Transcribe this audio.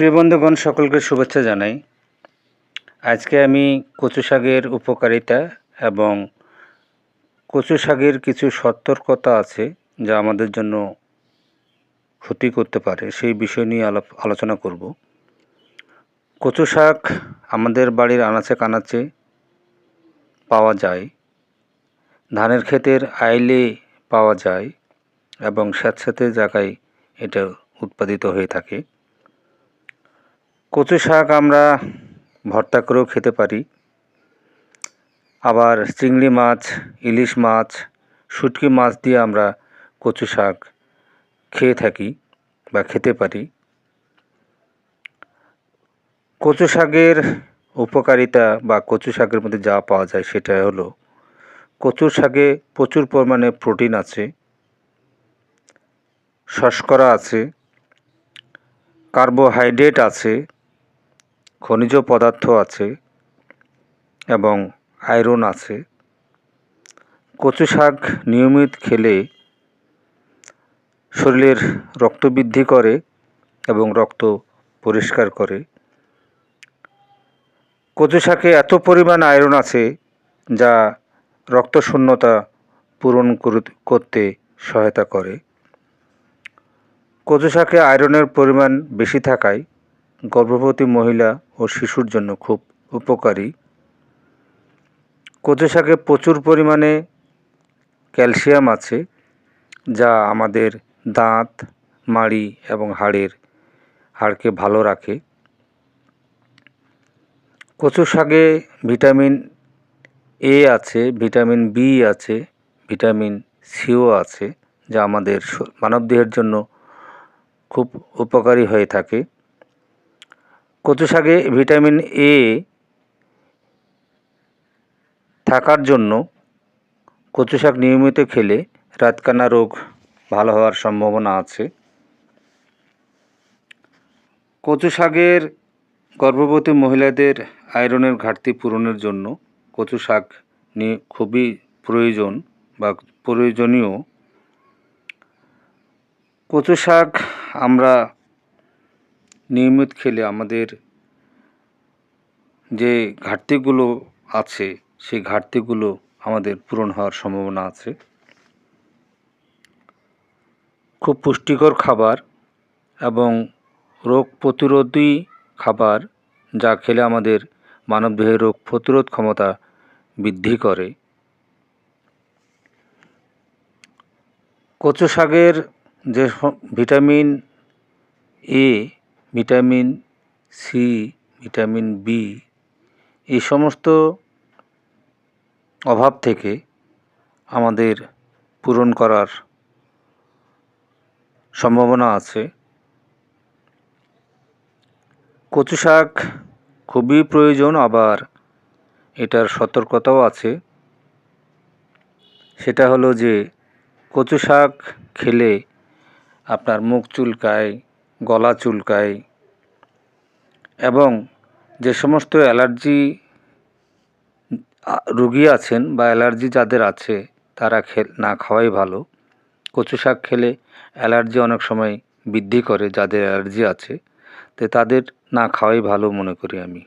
প্রিয় বন্ধুগণ, সকলকে শুভেচ্ছা জানাই। আজকে আমি কচু শাকের উপকারিতা এবং কচু শাকের কিছু সতর্কতা আছে যা আমাদের জন্য ক্ষতি করতে পারে, সেই বিষয় নিয়ে আলোচনা করব। কচু শাক আমাদের বাড়ির আনাচে কানাচে পাওয়া যায়, ধানের ক্ষেতের আইলে পাওয়া যায় এবং স্যাঁতস্যাঁতে জায়গায় এটা উৎপাদিত হয়ে থাকে। কচু শাক আমরা ভর্তা করেও খেতে পারি। আবার চিংড়ি মাছ, ইলিশ মাছ, শুটকি মাছ দিয়ে আমরা কচু শাক খেয়ে থাকি বা খেতে পারি। কচু শাকের উপকারিতা বা কচু শাকের মধ্যে যা পাওয়া যায় সেটা হলো কচুর শাকে প্রচুর পরিমাণে প্রোটিন আছে, শর্করা আছে, কার্বোহাইড্রেট আছে খনিজ পদার্থ আছে এবং আয়রন আছে। কচু শাক নিয়মিত খেলে শরীরের রক্ত বৃদ্ধি করে এবং রক্ত পরিষ্কার করে। কচু শাকে এত পরিমাণ আয়রন আছে যা রক্ত শূন্যতা পূরণ করতে সহায়তা করে। কচু শাকে আয়রনের পরিমাণ বেশি থাকায় গর্ভবতী মহিলা ও শিশুর জন্য খুব উপকারী। কচু শাকে প্রচুর পরিমাণে ক্যালসিয়াম আছে, যা আমাদের দাঁত, মাড়ি এবং হাড়ের হাড়কে ভালো রাখে। কচু শাকে ভিটামিন এ আছে, ভিটামিন বি আছে, ভিটামিন সিও আছে, যা আমাদের মানবদেহের জন্য খুব উপকারী হয়ে থাকে। কচু শাকে ভিটামিন এ থাকার জন্য কচু শাক নিয়মিত খেলে রাতকানা রোগ ভালো হওয়ার সম্ভাবনা আছে। কচু শাকের গর্ভবতী মহিলাদের আয়রনের ঘাটতি পূরণের জন্য কচু শাক নিয়ে খুবই প্রয়োজন বা প্রয়োজনীয়। কচু শাক আমরা নিয়মিত খেলে আমাদের যে ঘাটতিগুলো আছে, সেই ঘাটতিগুলো আমাদের পূরণ হওয়ার সম্ভাবনা আছে। খুব পুষ্টিকর খাবার এবং রোগ প্রতিরোধী খাবার যা খেলে আমাদের মানবদেহের রোগ প্রতিরোধ ক্ষমতা বৃদ্ধি করে। কচু শাকের যে vitamin A vitamin C, vitamin B এই সমস্ত অভাব থেকে আমাদের পূরণ করার সম্ভাবনা আছে। কচু শাক খুবই প্রয়োজন, আবার এটার সতর্কতাও আছে। সেটা হলো যে কচু শাক খেলে আপনার মুখ চুলকায় গলা চুলকায়। এবং যে সমস্ত অ্যালার্জি রুগী আছেন বা অ্যালার্জি যাদের আছে, তারা খে, না খাওয়াই ভালো। কচু শাক খেলে অ্যালার্জি অনেক সময় বৃদ্ধি করে, যাদের অ্যালার্জি আছে, তো তাদের না খাওয়াই ভালো মনে করি আমি।